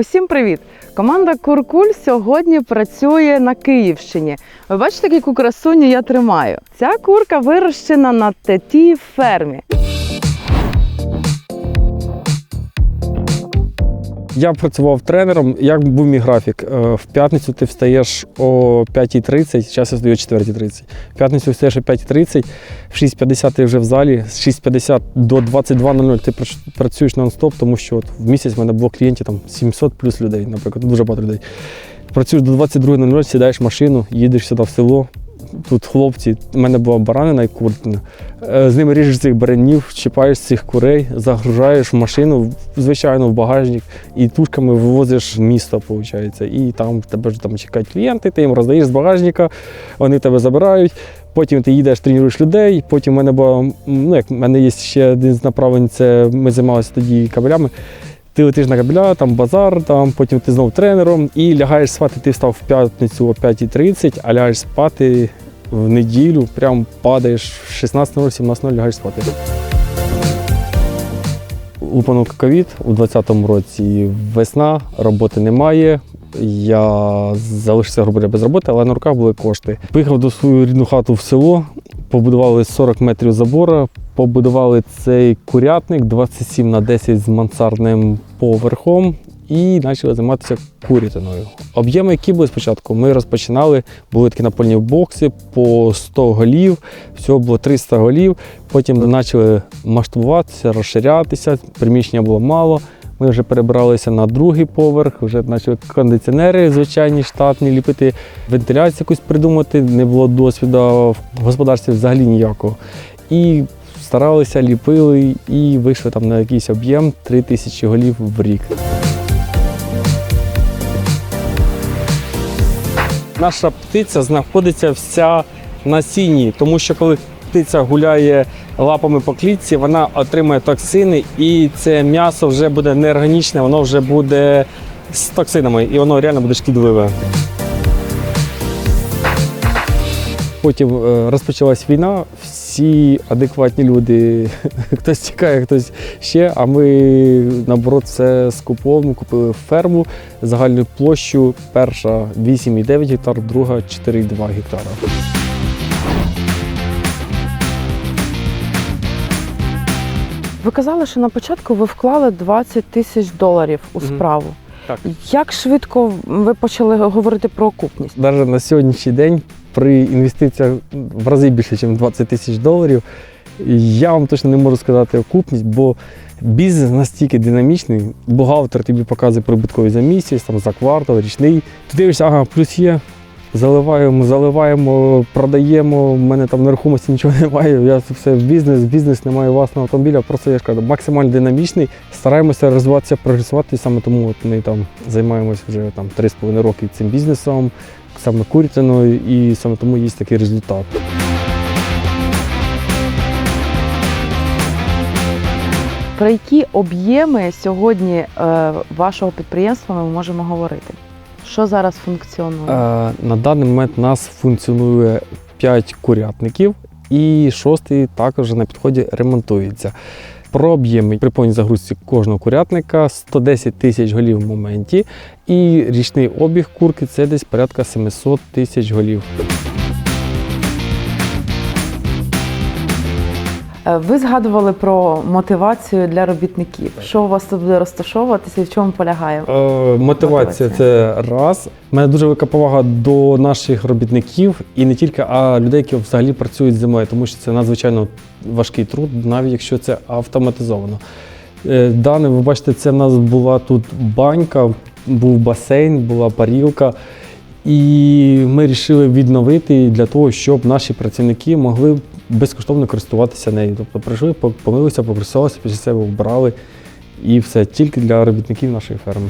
Усім привіт! Команда Куркуль сьогодні працює на Київщині. Ви бачите, яку красуню я тримаю. Ця курка вирощена на теті фермі. Я працював тренером. Як був мій графік? Е, В п'ятницю ти встаєш о 5.30, зараз я стою о 4.30. В п'ятницю встаєш о 5.30, в 6.50 ти вже в залі, з 6.50 до 22.00 ти працюєш нон-стоп, тому що от в місяць в мене було клієнтів там 700 плюс людей, наприклад, дуже багато людей. Працюєш до 22.00, сідаєш в машину, їдеш сюди в село. Тут хлопці, в мене була баранина і куртина. Е, З ними ріжеш цих баранів, чіпаєш цих курей, загружаєш машину, звичайно, в багажник, і тушками вивозиш місто, виходить. І там тебе ж там чекають клієнти, ти їм роздаєш з багажника, вони тебе забирають. Потім ти їдеш, тренуєш людей. Потім в мене була, ну як в мене є ще один з направлень, це ми займалися тоді кабелями. Ти летиш на кабеля, там базар, там потім ти знову тренером і лягаєш спати. Ти встав в п'ятницю о 5.30, а лягаєш спати в неділю, прям падаєш в 16.00, 17.00 лягаєш спати. Лупанув ковід у 2020 році весна, роботи немає. Я залишився грубо без роботи, але на руках були кошти. Поїхав до свою рідну хату в село, побудували 40 метрів забора, побудували цей курятник 27 на 10 з мансардним поверхом і почали займатися курятиною. Об'єми, які були спочатку, ми розпочинали, були такі напольні бокси по 100 голів, всього було 300 голів. Потім почали масштабуватися, розширятися, приміщення було мало. Ми вже перебралися на другий поверх, вже почали кондиціонери звичайні штатні ліпити, вентиляцію якусь придумати. Не було досвіду в господарстві взагалі ніякого. І старалися, ліпили і вийшли там на якийсь об'єм 3 тисячі голів в рік. Наша птиця знаходиться вся на сіні, тому що коли птиця гуляє лапами по клітці, вона отримує токсини, і це м'ясо вже буде неорганічне, воно вже буде з токсинами, і воно реально буде шкідливе. Потім е, розпочалась війна, всі адекватні люди, хтось тікає, хтось ще. А ми наоборот все скуповуємо, купили ферму загальною площу. Перша 8,9 гектар, друга 4,2 гектара. Ви казали, що на початку ви вклали 20 тисяч доларів у справу. Так. Як швидко ви почали говорити про окупність? Навіть на сьогоднішній день при інвестиціях в рази більше, ніж 20 тисяч доларів. Я вам точно не можу сказати окупність, бо бізнес настільки динамічний, бухгалтер тобі показує прибутковий за місяць, там, за квартал, річний. Ти дивишся, ага, плюс є. Заливаємо, заливаємо, продаємо. У мене там нерухомості нічого немає. Я все в бізнес, бізнес немає власного автомобіля. Просто я ж кажу, максимально динамічний. Стараємося розвиватися, прогресувати. Саме тому от ми там займаємося вже там 3,5 роки цим бізнесом, саме курятиною, і саме тому є такий результат. Про які об'єми сьогодні е, вашого підприємства ми можемо говорити? Що зараз функціонує? Е, на даний момент у нас функціонує 5 курятників, і шостий також на підході ремонтується. Про об'єми при повній загрузці кожного курятника 110 тисяч голів в моменті, і річний обіг курки це десь порядка 700 тисяч голів. Ви згадували про мотивацію для робітників. Що у вас тут буде розташовуватися і в чому полягає? Е, мотивація Мотивація. це раз. У мене дуже велика повага до наших робітників і не тільки, а людей, які взагалі працюють з землею, тому що це надзвичайно важкий труд, навіть якщо це автоматизовано. Е, Дане, ви бачите, це в нас була тут банька, був басейн, була парілка. І ми вирішили відновити для того, щоб наші працівники могли безкоштовно користуватися нею. Тобто прийшли, по- помилися, попросилися, після себе вбрали. І все тільки для робітників нашої ферми.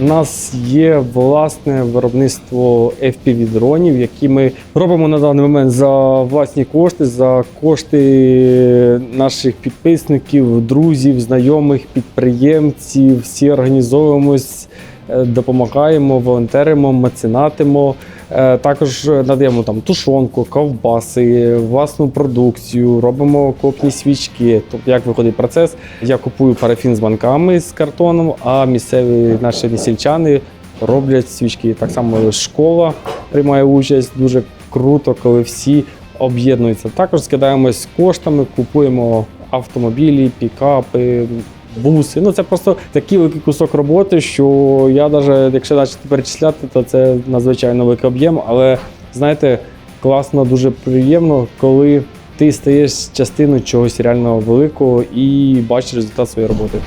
У нас є власне виробництво FPV-дронів, які ми робимо на даний момент за власні кошти, за кошти наших підписників, друзів, знайомих, підприємців. Всі організовуємось, допомагаємо, волонтеримо, меценатимо. Е, Також надаємо там тушонку, ковбаси, власну продукцію, робимо копні свічки. Тобто, як виходить процес? Я купую парафін з банками з картоном, а місцеві наші несільчани роблять свічки. Так само школа приймає участь. Дуже круто, коли всі об'єднуються. Також скидаємось коштами, купуємо автомобілі, пікапи. Буси. Ну це просто такий великий кусок роботи, що я навіть, якщо почати перечисляти, то це надзвичайно великий об'єм. Але знаєте, класно, дуже приємно, коли ти стаєш частиною чогось реально великого і бачиш результат своєї роботи.